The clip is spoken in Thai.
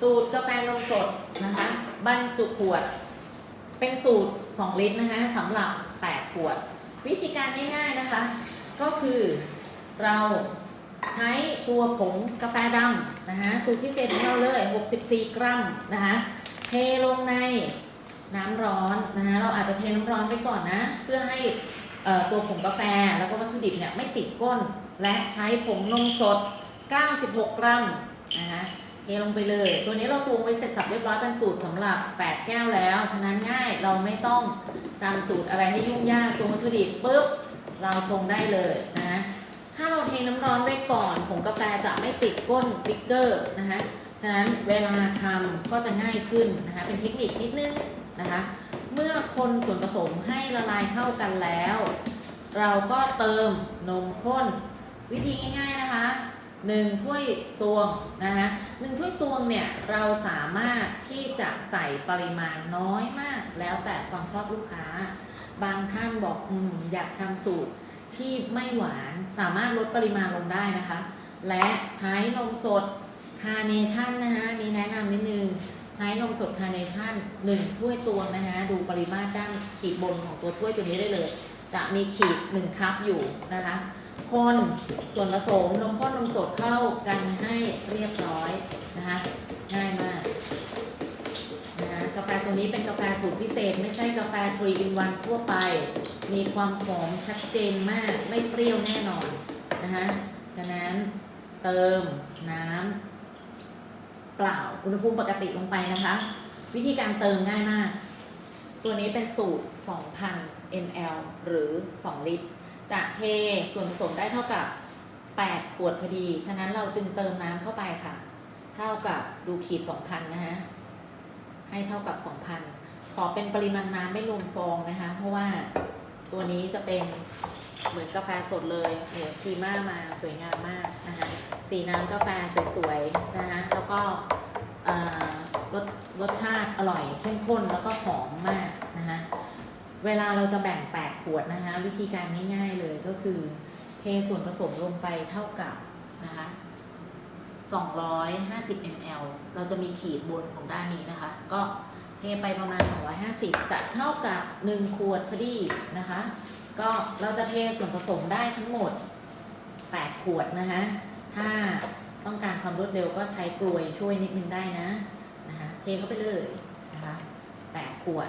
สูตรกาแฟนมสดนะคะ บรรจุขวด เป็นสูตร 2 ลิตรนะคะสำหรับ 8 ขวด วิธีการง่ายๆนะคะ ก็คือเราใช้ตัวผงกาแฟดำนะคะสูตรพิเศษของเราเลย 64 กรัมนะคะเทลงในน้ำร้อนนะคะเราอาจจะเทน้ำร้อนไปก่อนนะ เพื่อให้ตัวผงกาแฟแล้วก็วัตถุดิบเนี่ยไม่ติดก้น และใช้ผงนมสด 96 กรัมนะคะ เทลงไปเลย ตัวนี้เราตวงไว้เสร็จสับเรียบร้อยเป็นสูตรสำหรับ 8 แก้วแล้ว ฉะนั้นง่ายเราไม่ต้องจำสูตรอะไรให้ยุ่งยากตัววัตถุดิบปุ๊บเราชงได้เลยนะถ้าเราเทน้ำร้อนไว้ก่อนผงกาแฟจะไม่ติดก้นบิ๊กเกอร์นะคะฉะนั้นเวลาทำก็จะง่ายขึ้นนะคะเป็นเทคนิคนิดนึงนะคะ เมื่อคนส่วนผสมให้ละลายเข้ากันแล้ว เราก็เติมนมข้นวิธีง่าย ๆนะคะ หนึ่งถ้วยตวงนะคะหนึ่งถ้วยตวงเนี่ยเราสามารถที่จะใส่ปริมาณน้อยมาก แล้วแต่ความชอบลูกค้า บางท่านบอกอืมอยากทำสูตรที่ไม่หวานสามารถลดปริมาณลงได้นะคะ และใช้นมสดคาเนชั่นนะคะนี่แนะนำนิดนึง ใช้นมสดคาเนชั่นหนึ่งถ้วยตวงนะคะดูปริมาตรด้านขีดบนของตัวถ้วยตัวนี้ได้เลย จะมีขีดหนึ่งคัพอยู่นะคะ คนส่วนผสมนมข้นนมสดเข้ากันให้เรียบร้อยนะคะง่ายมากนะคะกาแฟตัวนี้เป็นกาแฟสูตรพิเศษ ไม่ใช่กาแฟ3 in 1ทั่วไป มีความหอมชัดเจนมากไม่เปรี้ยวแน่นอนนะคะฉะนั้นเติมน้ำเปล่าอุณหภูมิปกติลงไปนะคะ วิธีการเติมง่ายมาก ตัวนี้เป็นสูตร 2,000 ml หรือ 2 ลิตร จะเทส่วนผสมได้เท่ากับ 8 ขวดพอดี ฉะนั้นเราจึงเติมน้ำเข้าไปค่ะ เท่ากับดูขีด 2,000 นะฮะ ให้เท่ากับ 2,000 ขอเป็นปริมาณน้ำไม่รวมฟองนะคะ เพราะว่าตัวนี้จะเป็นเหมือนกาแฟสดเลยเนี่ยคีม่ามาสวยงามมากนะคะสีน้ำกาแฟสวยๆนะคะแล้วก็รสรสชาติอร่อยเข้มข้นแล้วก็หอมมาก เวลาเราจะแบ่ง 8 ขวดนะคะ วิธีการง่ายๆเลยก็คือ เทส่วนผสมลงไปเท่ากับนะคะ250 ml เราจะมีขีดบนของด้านนี้นะคะ ก็เทไปประมาณ 250 จะเท่ากับ 1 ขวดพอดีนะคะ ก็เราจะเทส่วนผสมได้ทั้งหมด 8 ขวดนะคะ ถ้าต้องการความรวดเร็วก็ใช้กลวยช่วยนิดนึงได้นะนะคะ เทเข้าไปเลยนะคะ 8 ขวด